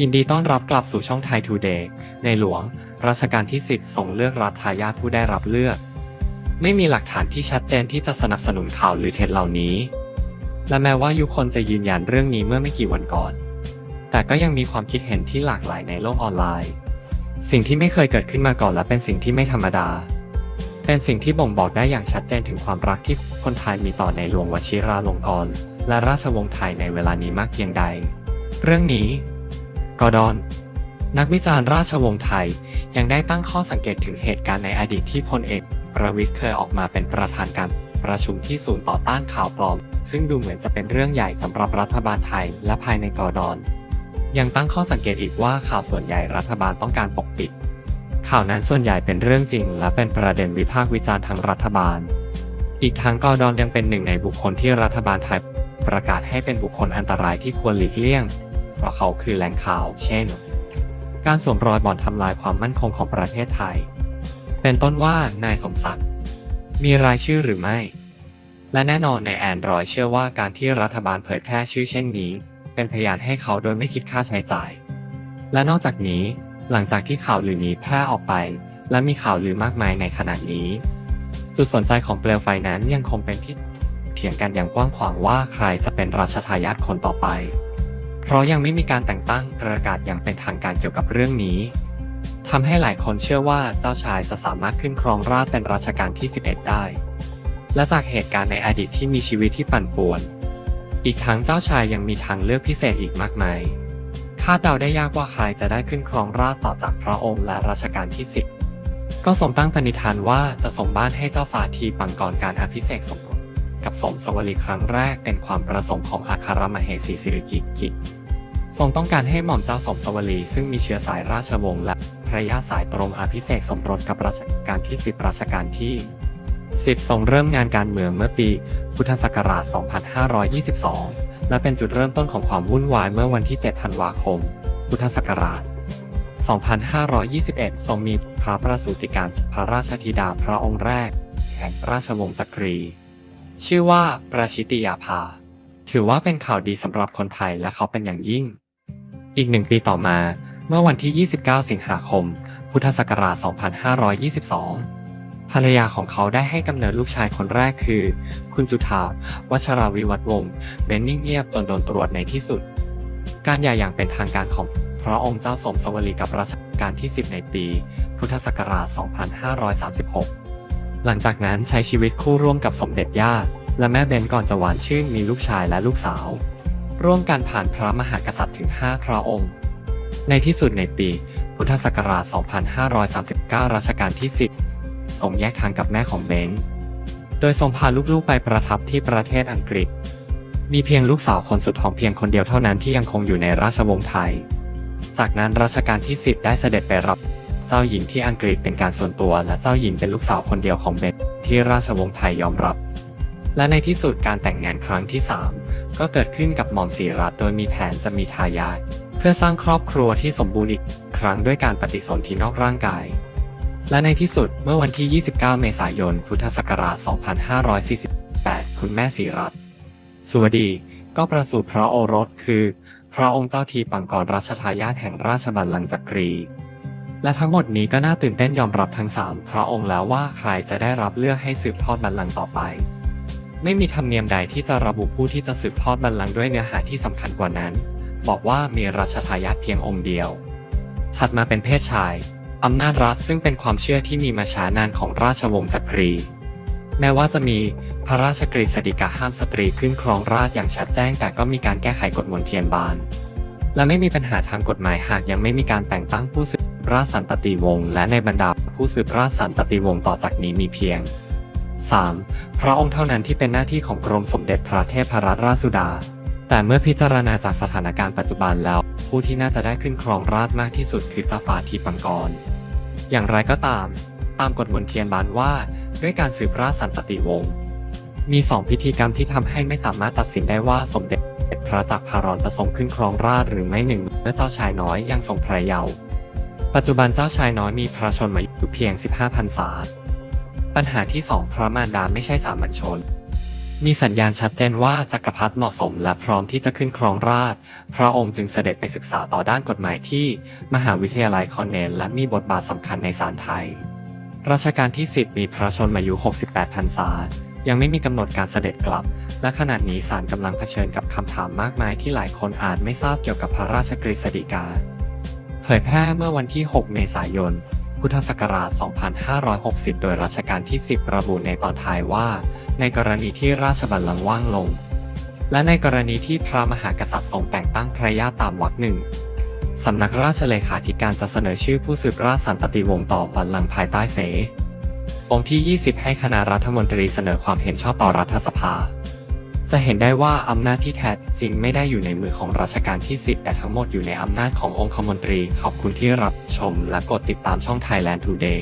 ยินดีต้อนรับกลับสู่ช่องไทยทูเดย์ในหลวง รัชกาลที่ 10ทรงเลือกรัฐทายาทผู้ได้รับเลือก ไม่มีหลักฐานที่ชัดเจนที่จะสนับสนุนข่าวหรือเท็จเหล่านี้ และแม้ว่ายุคนจะยืนยันเรื่องนี้เมื่อไม่กี่วันก่อน แต่ก็ยังมีความคิดเห็นที่หลากหลายในโลกออนไลน์ สิ่งที่ไม่เคยเกิดขึ้นมาก่อนและเป็นสิ่งที่ไม่ธรรมดา เป็นสิ่งที่บ่งบอกได้อย่างชัดเจนถึงความรักที่คนไทยมีต่อในหลวงวชิราลงกรณ์และราชวงศ์ไทยในเวลานี้มากเพียงใด เรื่องนี้ กอดอน นักวิจารณ์ราชวงศ์ไทยยังได้ตั้งข้อสังเกตถึงเหตุการณ์ในอดีตที่พลเอกประวิตรเคยออกมาเป็นประธานการประชุมที่ศูนย์ต่อต้านข่าวปลอม ซึ่งดูเหมือนจะเป็นเรื่องใหญ่สำหรับรัฐบาลไทยและภายในกอดอน ยังตั้งข้อสังเกตอีกว่าข่าวส่วนใหญ่รัฐบาลต้องการปกปิด ข่าวนั้นส่วนใหญ่เป็นเรื่องจริง และเป็นประเด็นวิพากษ์วิจารณ์ทางรัฐบาล อีกทั้งกอดอนยังเป็นหนึ่งในบุคคลที่รัฐบาลไทยประกาศให้เป็นบุคคลอันตรายที่ควรหลีกเลี่ยง เพราะเขาคือแหล่งข่าว เช่น การสวมรอยบ่อนทำลายความมั่นคงของประเทศไทย เป็นต้นว่านายสมศักดิ์มีรายชื่อหรือไม่ และแน่นอนในแอนดรอยเชื่อว่าการที่รัฐบาลเผยแพร่ชื่อเช่นนี้ เป็นพยานให้เขาโดยไม่คิดค่าใช้จ่าย และนอกจากนี้ หลังจากที่ข่าวลือนี้แพร่ออกไป และมีข่าวลือมากมายในขณะนี้ จุดสนใจของเปลวไฟนั้นยังคงเป็นที่เถียงกันอย่างกว้างขวางว่าใครจะเป็นราชทายาทคนต่อไป เพราะยังไม่มีการแต่งตั้งประกาศอย่างเป็นทางการเกี่ยวกับเรื่องนี้ทำให้หลายคนเชื่อว่าเจ้าชายจะสามารถขึ้นครองราชเป็นรัชกาลที่ 11 ได้ และจากเหตุการณ์ในอดีตที่มีชีวิตที่ปั่นป่วน อีกทั้งเจ้าชายยังมีทางเลือกพิเศษอีกมากมายคาดเดาได้ยากว่าใครจะได้ขึ้นครองราชต่อจากพระองค์และรัชกาลที่ 10 ก็สมตั้งปณิธานว่าจะส่งบ้านให้เจ้าฟ้าทีปังกรการอภิเษกสมรสกับสมสวลีครั้งแรกเป็นความประสงค์ของอัครมเหสีสิริกิติ์ ทรงต้องการให้หม่อมเจ้าสมสวลีซึ่งมีเชื้อสายราชวงศ์และภรยาสายตรงอภิเษกสมรสกับรัชกาลที่10รัชกาลที่ 10 ทรงเริ่มงานการเมืองเมื่อปี พุทธศักราช 2522 และเป็นจุดเริ่มต้นของความวุ่นวายเมื่อวันที่ 7 ธันวาคม พุทธศักราช 2521 ทรงมีพระประสูติการพระราชธิดาพระองค์แรก แห่งราชวงศ์จักรี ชื่อว่าประชิติยาภา ถือว่าเป็นข่าวดีสำหรับคนไทยและเขาเป็นอย่างยิ่ง อีกหนึ่งปีต่อมา เมื่อวันที่ 29 สิงหาคม พุทธศักราช 2522 ภรรยาของเขาได้ให้กำเนิดลูกชายคนแรกคือ คุณจุธาวัชราวิวัฒวงศ์เบนนิ่งเงียบจนโดนตรวจในที่สุด การหย่าอย่างเป็นทางการของพระองค์เจ้าสมสวลีกับรัชกาลที่ 10 ในปี พุทธศักราช 2536 หลังจากนั้นใช้ชีวิตคู่ร่วมกับสมเด็จย่าและแม่เบนก่อนจะหวานชื่นมีลูกชายและลูกสาว ร่วมกันผ่านพระมหากษัตริย์ถึง 5 พระองค์ ในที่สุดในปี พุทธศักราช 2539 รัชกาลที่ 10 ทรงแยกทางกับแม่ของเบนโดยทรงพาลูกๆไปประทับที่ประเทศอังกฤษ มีเพียงลูกสาวคนสุดท้องเพียงคนเดียวเท่านั้นที่ยังคงอยู่ในราชวงศ์ไทย จากนั้นรัชกาลที่ 10 ได้เสด็จไปรับเจ้าหญิงที่อังกฤษเป็นการส่วนตัว และเจ้าหญิงเป็นลูกสาวคนเดียวของเบนที่ราชวงศ์ไทยยอมรับ และในที่สุดการแต่งงานครั้งที่ 3 ก็เกิดขึ้นกับหม่อมศรีรัตน์โดยมีแผนจะมีทายาทเพื่อสร้างครอบครัวที่สมบูรณ์อีกครั้งด้วยการปฏิสนธินอกร่างกาย และในที่สุดเมื่อวันที่ 29 เมษายน พุทธศักราช 2548 คุณแม่ศรีรัตน์สวัสดี ก็ประสูติพระโอรสคือ พระองค์เจ้าทีปังกรรัชทายาทแห่งราชบัลลังก์จักรี และทั้งหมดนี้ก็น่าตื่นเต้นยอมรับทั้งสามพระองค์แล้วว่าใครจะได้รับเลือกให้สืบทอดบัลลังก์ต่อไป ไม่มีธรรมเนียมใดที่จะระบุผู้ที่จะสืบทอดบัลลังก์ด้วยเนื้อหาที่สำคัญกว่านั้น บอกว่ามีรัชทายาทเพียงองค์เดียว ถัดมาเป็นเพศชายอำนาจรัฐซึ่งเป็นความเชื่อที่มีมาช้านานของราชวงศ์จักรี แม้ว่าจะมีพระราชกฤษฎีกาห้ามสตรีขึ้นครองราชอย่างชัดแจ้ง แต่ก็มีการแก้ไขกฎมนเทียนบาน และไม่มีปัญหาทางกฎหมายหากยังไม่มีการแต่งตั้งผู้สืบราชสันตติวงศ์และในบรรดาผู้สืบราชสันตติวงศ์ต่อจากนี้มีเพียง 3. พระองค์เท่านั้นที่เป็นหน้าที่ของกรมสมเด็จพระเทพรัตนราชสุดา แต่เมื่อพิจารณาจากสถานการณ์ปัจจุบันแล้ว ผู้ที่น่าจะได้ขึ้นครองราชมากที่สุดคือเจ้าฟาทีปังกร อย่างไรก็ตาม ตามกฎมนเทียนบานว่า ด้วยการสืบราชสันตติวงศ์มีสองพิธีกรรมที่ทำให้ไม่สามารถตัดสินได้ว่าสมเด็จพระจักรพรรณจะทรงขึ้นครองราชหรือไม่หนึ่งเมื่อเจ้าชายน้อยยังทรงพระเยาว์ปัจจุบันเจ้าชายน้อยมีพระชนมายุเพียง 15พรรษา ปัญหาที่สองพระมารดาไม่ใช่สามัญชน มีสัญญาณชัดเจนว่าจักรพรรดิเหมาะสมและพร้อมที่จะขึ้นครองราชพระองค์จึงเสด็จไปศึกษาต่อด้านกฎหมายที่มหาวิทยาลัยคอนเนลและมีบทบาทสำคัญในศาลไทย รัชกาลที่ 10 มีพระชนมายุ 68พรรษายังไม่มีกำหนดการเสด็จกลับ และขณะนี้ศาลกำลังเผชิญกับคำถามมากมายที่หลายคนอาจไม่ทราบเกี่ยวกับพระราชกฤษฎีกา เผยแพร่เมื่อวันที่ 6 เมษายน พุทธศักราช 2560 โดยรัชกาลที่ 10 ระบุในตอนท้ายว่า ในกรณีที่ราชบัลลังก์ว่างลง และในกรณีที่พระมหากษัตริย์ทรงแต่งตั้งพระญาติตามวรรคหนึ่งสำนักราชเลขาธิการจะเสนอชื่อผู้สืบราชสันตติวงศ์ต่อบัลลังก์ภายใต้เสองค์ที่ 20 ให้คณะรัฐมนตรีเสนอความเห็นชอบต่อรัฐสภา จะเห็นได้ว่าอำนาจที่แท้จริงไม่ได้อยู่ในมือของรัชกาลที่ 10 แต่ทั้งหมดอยู่ในอำนาจขององคมนตรี ขอบคุณที่รับชมและกดติดตามช่อง Thailand Today